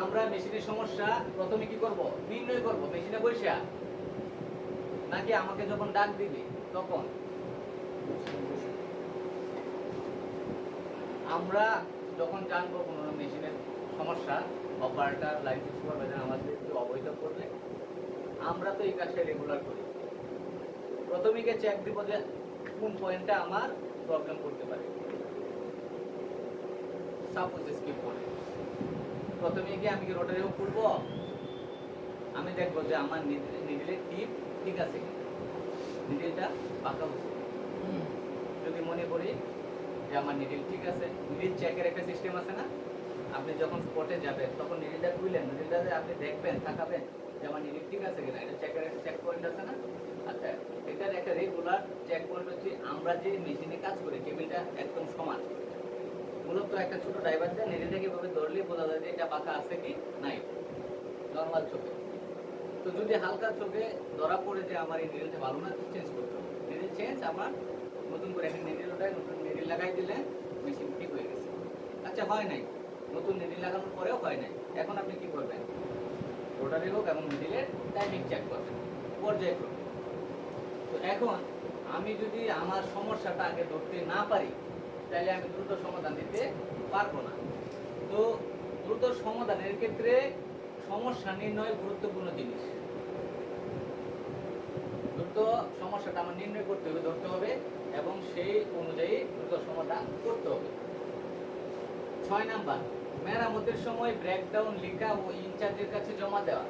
আমরা মেশিনের সমস্যা প্রথমে কি করব? নির্ণয় করব, মেশিনে বসে। নাকি আমাকে যখন ডাক দিবে, তখন? আমরা যখন জানব কোনো মেশিনের সমস্যা, অপারেটার লাইসেন্স করবে আমাদের অবৈধ করবে, আমরা তো এই কাজটা রেগুলার করি। প্রথমে চেক দিব যে কোন পয়েন্টটা আমার প্রবলেম করতে পারে। সাপোজ স্কিপ করে প্রথমে গিয়ে আমি কি রোটারি করব আমি দেখব যে আমার নিডিলের টিপ ঠিক আছে নিডিলটা পাকা হচ্ছে যদি মনে করি যে আমার নিডিল ঠিক আছে নিডিল চেকের একটা সিস্টেম আছে না? আপনি যখন স্পটে যাবেন তখন নিডিলটা খুললেন নিডিলটা আপনি দেখবেন থাকাবেন যে আমার নিডিল ঠিক আছে কিনা এটা চেকের একটা চেক পয়েন্ট আছে না? আচ্ছা এটার একটা রেগুলার চেক পয়েন্ট হচ্ছে আমরা যে মেশিনে কাজ করি টেবিলটা একদম সমান। মূলত একটা ছোট ড্রাইভার দিয়ে নিডিলটাকে এভাবে ধরলে বোঝা যায় যে এটা পাকা আছে কি নাই। নর্মাল চোখে। তো যদি হালকা চোখে ধরা পড়ে যে আমার এই নিডিলটা ভালো না চেঞ্জ করতে হবে। নিডিল চেঞ্জ আমার নতুন করে একটা নিডিল ওটায় নতুন নিডিল লাগাই দিলে মেশিন ঠিক হয়ে গেছে। আচ্ছা হয় নাই। নতুন নিডিল লাগানোর পরেও হয় নাই। এখন আপনি কি করবেন? রোটারি হোক এবং নিডিলের টাইমিং চেক করবেন। পর্যায়ক্রমে। তো এখন আমি যদি আমার সমস্যাটা আগে ধরতে না পারি তাহলে আমি দ্রুত সমাধান দিতে পারব না। তো দ্রুত সমাধানের ক্ষেত্রে সমস্যা নির্ণয় গুরুত্বপূর্ণ জিনিস। দ্রুত সমস্যাটা আমার নির্ণয় করতে হবে, ধরতে হবে এবং সেই অনুযায়ী দ্রুত সমাধান করতে হবে। ছয় নাম্বার, মেরামতের সময় ব্রেকডাউন লেখা ও ইনচার্জের কাছে জমা দেওয়া।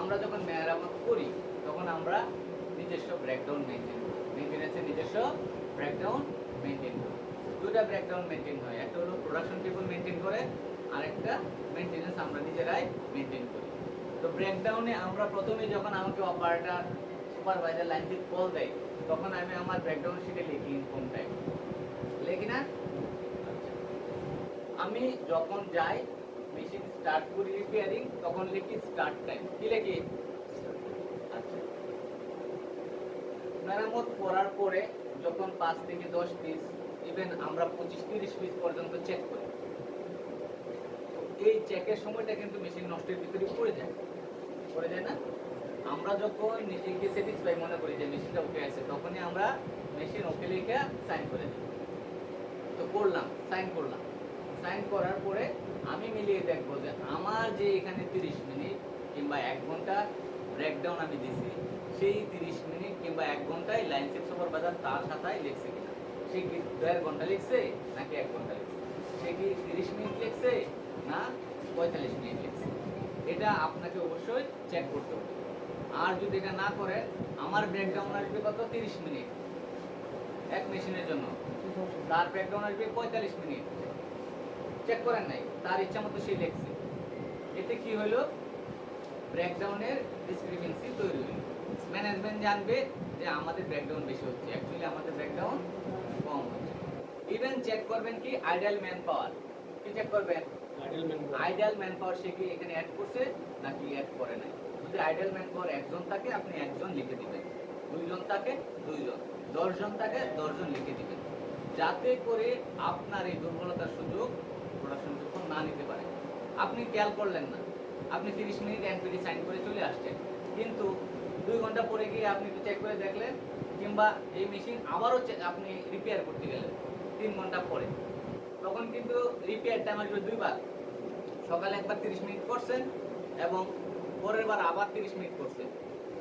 আমরা যখন মেরামত করি, তখন আমরা নিজস্ব ব্রেকডাউন মেনটেন করি। মেনটেন্যান্সের নিজস্ব ব্রেকডাউন মেনটেন করি। দুটা ব্রেকডাউন মেনটেন হয়। একটা হলো প্রোডাকশন টেবল মেনটেন করে, আরেকটা মেনটেন্যান্স আমরা নিজেরাই মেনটেন করি। তো ব্রেকডাউনে আমরা প্রথমে যখন আমাকে অপারেটার সুপারভাইজার লাইন দিয়ে কল দেয়, তখন আমি আমার ব্রেকডাউন শিটে লিখি ইনফর্ম টাইম লিখি না? আমি যখন যাই মেশিন স্টার্ট করি রিপেয়ারিং তখন লিখি স্টার্ট টাইম কি লিখি? আচ্ছা। মেরামত করার পরে যখন পাঁচ থেকে দশ পিস ইভেন আমরা পঁচিশ তিরিশ পিস পর্যন্ত চেক করি। এই চেকের সময়টা কিন্তু মেশিন নষ্টের ভিতরে পড়ে যায়। পড়ে যায় না? আমরা যখন নিজেকে স্যাটিসফাই মনে করি যে মেশিনটা ওকে আছে, তখনই আমরা মেশিন ওকে লিখে সাইন করে দিই। তো করলাম সাইন করলাম। সাইন করার পরে আমি মিলিয়ে দেখব যে আমার যে এখানে তিরিশ মিনিট কিংবা এক ঘণ্টা ব্রেকডাউন আমি দিছি, সেই তিরিশ মিনিট কিংবা এক ঘন্টায় লাইন সেট সুপারভাইজার তার খাতায় লিখছে কিনা। সে কি দেড় ঘণ্টা লিখছে নাকি এক ঘণ্টা লিখছে? সে কি তিরিশ মিনিট লিখছে না পঁয়তাল্লিশ মিনিট লিখছে? এটা আপনাকে অবশ্যই চেক করতে হবে। আর যদি এটা না করে, আমার ব্রেকডাউন আসবে কত? তিরিশ মিনিট। এক মেশিনের জন্য। তার ব্রেকডাউন আসবে পঁয়তাল্লিশ মিনিট। চেক করেন নাই, তার ইচ্ছা মতো সে লিখছে। এতে কি হলো? ব্রেকডাউনের ডিসক্রিপেন্সি তৈরি হলো। ম্যানেজমেন্ট জানবে যে আমাদের ব্রেকডাউন বেশি হচ্ছে। অ্যাকচুয়ালি আমাদের ব্রেকডাউন ইভেন চেক করবেন কি আইডিয়াল ম্যান পাওয়ার কি চেক করবেন? আইডিয়াল ম্যান পাওয়ার সে কি এখানে অ্যাড করছে নাকি অ্যাড করে নাই? যদি আইডিয়াল ম্যান পাওয়ার একজন থাকে আপনি একজন লিখে দিবেন। দুইজন থাকে দুইজন। দশজন থাকে দশজন লিখে দিবেন। যাতে করে আপনার এই দুর্বলতার সুযোগ প্রোডাকশন যখন না নিতে পারে। আপনি খেয়াল করলেন না। আপনি তিরিশ মিনিট এনপিডি সাইন করে চলে আসছেন। কিন্তু দুই ঘণ্টা পরে গিয়ে আপনি চেক করে দেখলেন কিংবা এই মেশিন আবারও আপনি রিপেয়ার করতে গেলেন তিন ঘণ্টা পরে। তখন কিন্তু রিপেয়ার টাইম আসবে দুইবার। সকালে একবার তিরিশ মিনিট করছেন এবং পরের বার আবার তিরিশ মিনিট করছেন।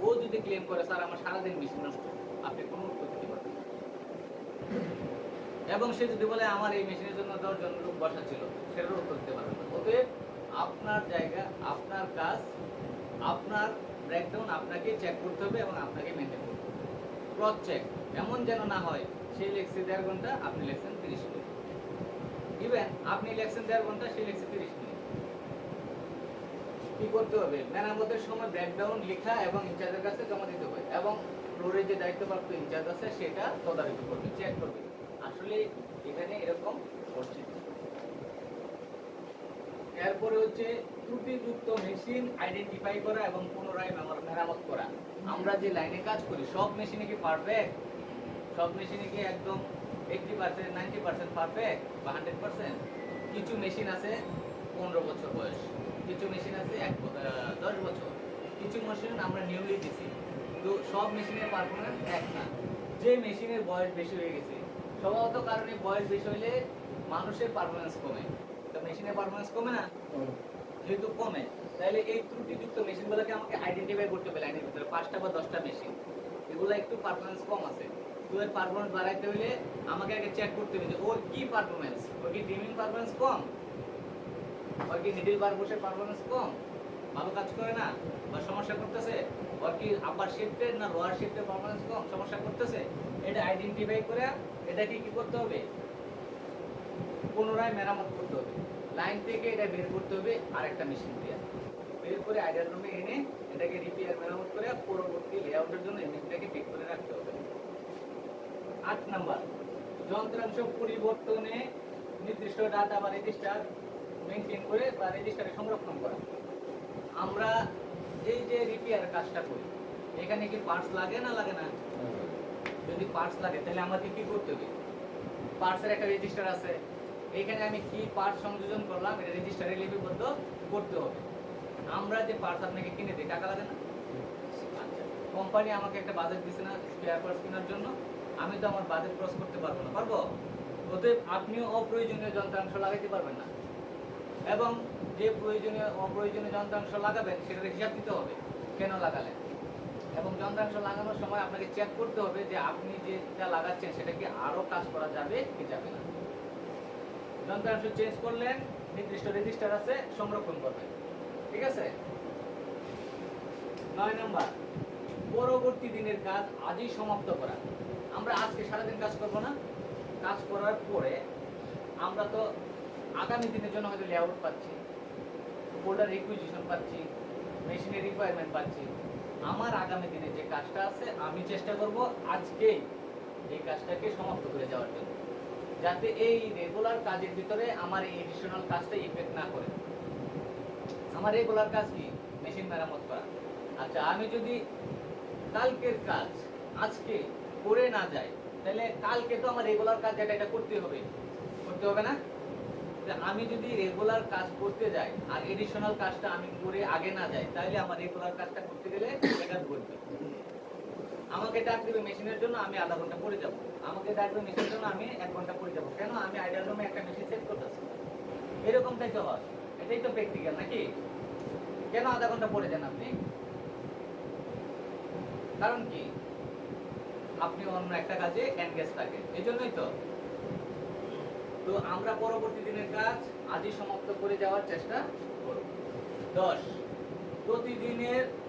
ও যদি ক্লেম করে, স্যার, আমার সারাদিন মেশিন নষ্ট। আপনি কোনো উত্তর দিতে পারবেন এবং সে যদি বলে, আমার এই মেশিনের জন্য দশজন লোক বসা ছিল, সেটারও উত্তর দিতে পারবেন অতএব আপনার জায়গা, আপনার কাজ, আপনার ব্রেকডাউন আপনাকে চেক করতে হবে এবং আপনাকে মেনটেন করতে হবে। ক্রস চেক এমন যেন না হয় সে লেখছে দেড় ঘণ্টা, আপনি লেখছেন তিরিশ মিনিট। ইভেন আপনি লেখছেন দেড় ঘণ্টা, সে লেখছে তিরিশ মিনিট। কি করতে হবে? মেরামতের সময় ব্রেকডাউন লেখা এবং ইনচার্জের কাছে জমা দিতে হবে এবং ফ্লোরের যে দায়িত্বপ্রাপ্ত ইনচার্জ আছে, সেটা তদারকি করবে চেক করবে। আসলে এখানে এরকম হচ্ছে এরপরে হচ্ছে ত্রুটিযুক্ত মেশিন আইডেন্টিফাই করা এবং পুনরায় মেরামত করা। আমরা যে লাইনে কাজ করি, সব মেশিনে কি পারফেক্ট সব মেশিনে কি একদম eighty percent ninety percent perfect বা হান্ড্রেড পার্সেন্ট কিছু মেশিন আছে পনেরো বছর বয়স, কিছু মেশিন আছে এক দশ বছর। কিছু মেশিন আমরা নিউলি দিছি। তো সব মেশিনের পারফরমেন্স এক না। যে মেশিনের বয়স বেশি হয়ে গেছে, স্বভাবত কারণে বয়স বেশি হইলে মানুষের পারফরমেন্স কমে। মেশিনের পারফরমেন্স কমে না? যেহেতু কমে, তাহলে এই ত্রুটিযুক্ত মেশিনগুলোকে আমাকে আইডেন্টিফাই করতে হবে লাইনের ভিতরে, পাঁচটা বা দশটা মেশিন এগুলো একটু পারফরমেন্স কম আছে। এর পারফরমেন্স বাড়াইতে হলে আমাকে আগে চেক করতে হবে যে, ওর কি পারফরমেন্স ওর কি ড্রিমিং পারফরমেন্স কম? ওর কি নিডিল বার পারফরমেন্স কম? ভালো কাজ করে না? বা সমস্যা করতেছে? ওর কি আপার শিফটের না লোয়ার শিফটের পারফরমেন্স কম? সমস্যা করতেছে? এটা আইডেন্টিফাই করে এটাকে কি করতে হবে? পুনরায় মেরামত করতে হবে। লাইন থেকে এটা বের করতে হবে আরেকটা মেশিন দিয়ে। বের করে আইডিয়াল রুমে এনে এটাকে রিপেয়ার মেরামত করে পরবর্তী লেআউটের জন্য এই মেশিনটাকে ঠিক করে রাখতে হবে। আট নাম্বার যন্ত্রাংশ পরিবর্তনে নির্দিষ্ট ডাটা বা রেজিস্টার মেনটেন করে বা রেজিস্টারে সংরক্ষণ করা। আমরা এই যে রিপেয়ার কাজটা করি এখানে কি পার্টস লাগে না লাগে না? যদি পার্টস লাগে তাহলে আমাকে কি করতে হবে? পার্টসের একটা রেজিস্টার আছে। এইখানে আমি কি পার্ট সংযোজন করলাম, এটা রেজিস্টারে লিপিবদ্ধ করতে হবে। আমরা যে পার্টস আপনাকে কিনে দিই, টাকা লাগে না? আচ্ছা কোম্পানি আমাকে একটা বাজেট দিছে না স্পেয়ার পার্টস কেনার জন্য। আমি তো আমার বাজেট ক্রস করতে পারব না, পারব? অতএব আপনিও অপ্রয়োজনীয় যন্ত্রাংশ লাগাইতে পারবেন না। এবং যে প্রয়োজনীয়, অপ্রয়োজনীয় যন্ত্রাংশ লাগাবেন সেটার হিসাব দিতে হবে, কেন লাগালেন? এবং যন্ত্রাংশ লাগানোর সময় আপনাকে চেক করতে হবে যে আপনি যেটা লাগাচ্ছেন, সেটা কি আরও কাজ করা যাবে, কি যাবে না? যন্ত্রাংশ চেঞ্জ করলেন নির্দিষ্ট রেজিস্টার আছে, সংরক্ষণ করবেন ঠিক আছে? নয় নম্বর, পরবর্তী দিনের কাজ আজই সমাপ্ত করা। আমরা আজকে সারাদিন কাজ করব না। কাজ করার পরে আমরা তো আগামী দিনের জন্য হয়তো লেআউট পাচ্ছি ফোল্ডার রিকুইজিশন পাচ্ছি মেশিনের রিকোয়ারমেন্ট পাচ্ছি। আমার আগামী দিনে যে কাজটা আছে, আমি চেষ্টা করব আজকেই এই কাজটাকে সমাপ্ত করে যাওয়ার জন্য। যাতে এই রেগুলার কাজের ভিতরে আমার এই এডিশনাল কাজটা ইফেক্ট না করে। আমার রেগুলার কাজ কি? মেশিন মেরামত করা। আচ্ছা আমি যদি কালকের কাজ আজকে করে না যাই, তাহলে কালকে তো আমার রেগুলার কাজ যেটা এটা করতে হবে। করতে হবে না? আমি যদি রেগুলার কাজ করতে যাই আর এডিশনাল কাজটা আমি করে আগে না যাই, তাহলে আমার রেগুলার কাজটা করতে গেলে এটা ঘটবে। আমাকে ডাক দেবে মেশিনের জন্য আমি আধা ঘণ্টা পরে যাব। আমাকে ডাক ডাকবে মেশিনের জন্য আমি এক ঘণ্টা পরে যাব। কেন? আমি আইডিয়াল রুমে একটা মেশিন সেট করতেছি। এরকমটাই তো হয়। এটাই তো প্র্যাকটিক্যাল নাকি? কেন আধা ঘণ্টা পরে যান আপনি? কারণ কি? আপনি অন্য একটা কাজে এনগেজ থাকেন এই জন্যই তো। তো আমরা পরবর্তী দিনের কাজ আজই সমাপ্ত করে যাওয়ার চেষ্টা করব। দশ। প্রতিদিনের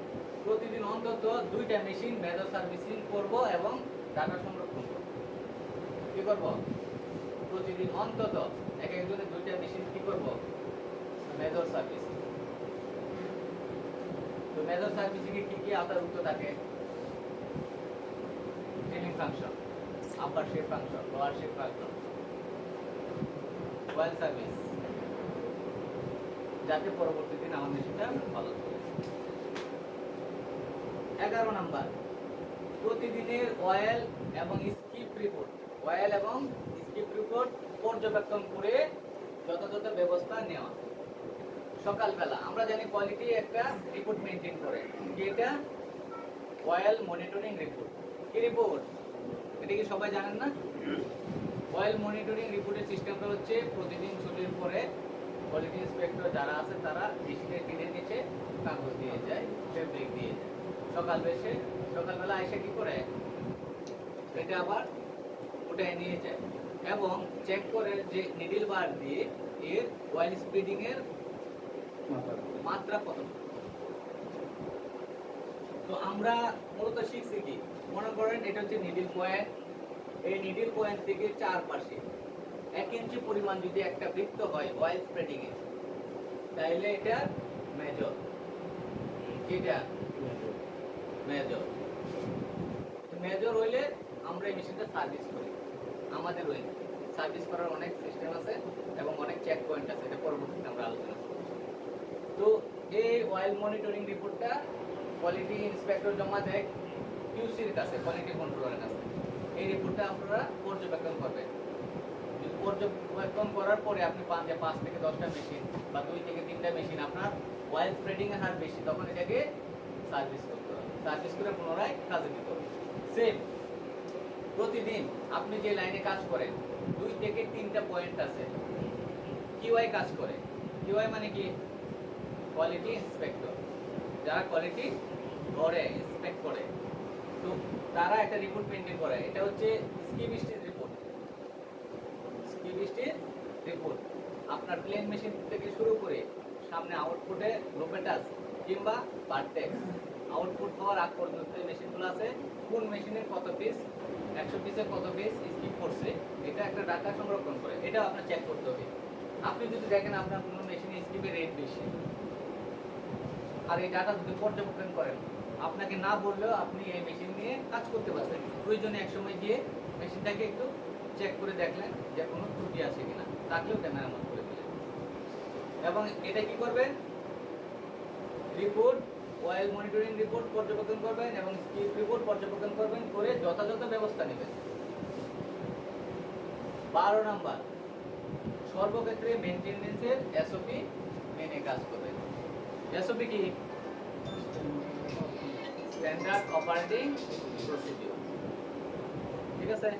প্রতিদিন অন্তত দুইটা মেশিন মেজর সার্ভিসিং করব এবং ডাটা সংরক্ষণ করব। কি করব? প্রতিদিন অন্তত এক একজনের দুইটা মেশিন কি করব? মেজর সার্ভিস তো মেজর সার্ভিসিং এ কি কি আওতাভুক্ত থাকে? Training function upper shape function lower shape function oil service যাতে পরবর্তী দিন আমার মেশিনটা ভালো চলে এগারো নাম্বার। প্রতিদিনের অয়েল এবং স্কিপ রিপোর্ট অয়েল এবং স্কিপ রিপোর্ট পর্যবেক্ষণ করে যথাযথ ব্যবস্থা নেওয়া। সকালবেলা, আমরা জানি কোয়ালিটি একটা রিপোর্ট মেনটেন করে। এটা? অয়েল মনিটরিং রিপোর্ট কি রিপোর্ট এটা কি সবাই জানেন না? অয়েল মনিটরিং রিপোর্টের সিস্টেমটা হচ্ছে প্রতিদিন ছুটির পরে কোয়ালিটি ইন্সপেক্টর যারা আছে তারা মেশিনের ফিডের নিচে কাগজ দিয়ে যায় ফেব্রিক দিয়ে যায়। সকাল বেশে সকালবেলা এসে কি করে? এটা আবার উঠায় নিয়ে যায়। এবং চেক করে যে নিডিল বার দিয়ে এর অয়েল স্পিডিং এর মাত্রা কত? তো আমরা মূলত শিখছি কি? মনে করেন এটা হচ্ছে নিডিল পয়েন্ট এই নিডিল পয়েন্ট থেকে চার পাশে এক ইঞ্চি পরিমাণ যদি একটা বৃত্ত হয় অয়েল স্প্রেডিং এ তাহলে এটা মেজর এটা মেজর। মেজর হইলে আমরা এই মেশিনটা সার্ভিস করি। আমাদের ওই সার্ভিস করার অনেক সিস্টেম আছে এবং অনেক চেক পয়েন্ট আছে, এটা পরবর্তীতে আমরা আলোচনা করব। তো এই অয়েল মনিটরিং রিপোর্টটা কোয়ালিটি ইন্সপেক্টর জমা দেয় কিউসির কাছে কোয়ালিটি কন্ট্রোলারের কাছে। এই রিপোর্টটা আপনারা পর্যবেক্ষণ করবেন। পর্যবেক্ষণ করার পরে আপনি পান পাঁচ থেকে দশটা মেশিন বা দুই থেকে তিনটা মেশিন আপনার অয়েল স্প্রেডিং এর হার বেশি, তখন এটাকে সার্ভিস করতে সার্ভিস করে পুনরায় কাজে দিতে। হবে সেম প্রতিদিন আপনি যে লাইনে কাজ করেন, দুই থেকে তিনটা পয়েন্ট আছে। কিউআই কাজ করে। কিউআই মানে কি? কোয়ালিটি ইন্সপেক্টর যারা কোয়ালিটি ধরে ইন্সপেক্ট করে। তো তারা একটা রিপোর্ট পেন্টিং করে। এটা হচ্ছে স্কি বৃষ্টির রিপোর্ট স্কি বৃষ্টির রিপোর্ট আপনার প্লেন মেশিন থেকে শুরু করে সামনে আউটপুটে লোপেটাস কিংবা বারটেক আউটপুট হওয়ার আগ পর্যন্ত মেশিনগুলো আছে। কোন মেশিনের কত পিস একশো পিসের কত পিস স্কিপ করছে। এটা একটা ডাটা সংরক্ষণ করে। এটাও আপনার চেক করতে হবে। আপনি যদি দেখেন আপনার কোনো মেশিনে স্কিপের রেট বেশি আর এই ডাটা যদি পর্যবেক্ষণ করেন, আপনাকে না বললেও আপনি এই মেশিন নিয়ে কাজ করতে পারবেন। প্রয়োজনে এক সময় গিয়ে মেশিনটাকে একটু চেক করে দেখলেন যে কোনো ত্রুটি আছে কিনা। থাকলেও ওটা মেরামত করে দিলেন। এবং এটা কি করবেন? রিপোর্ট অয়েল মনিটরিং রিপোর্ট পর্যবেক্ষণ করবেন এবং স্কিপ রিপোর্ট পর্যবেক্ষণ করবেন করে যথাযথ ব্যবস্থা নেবেন। বারো নাম্বার, সর্বক্ষেত্রে মেনটেনেন্সের এসওপি মেনে কাজ করবেন। এসওপি কি? স্ট্যান্ডার্ড অপারেটিং প্রসিডিউর ঠিক আছে?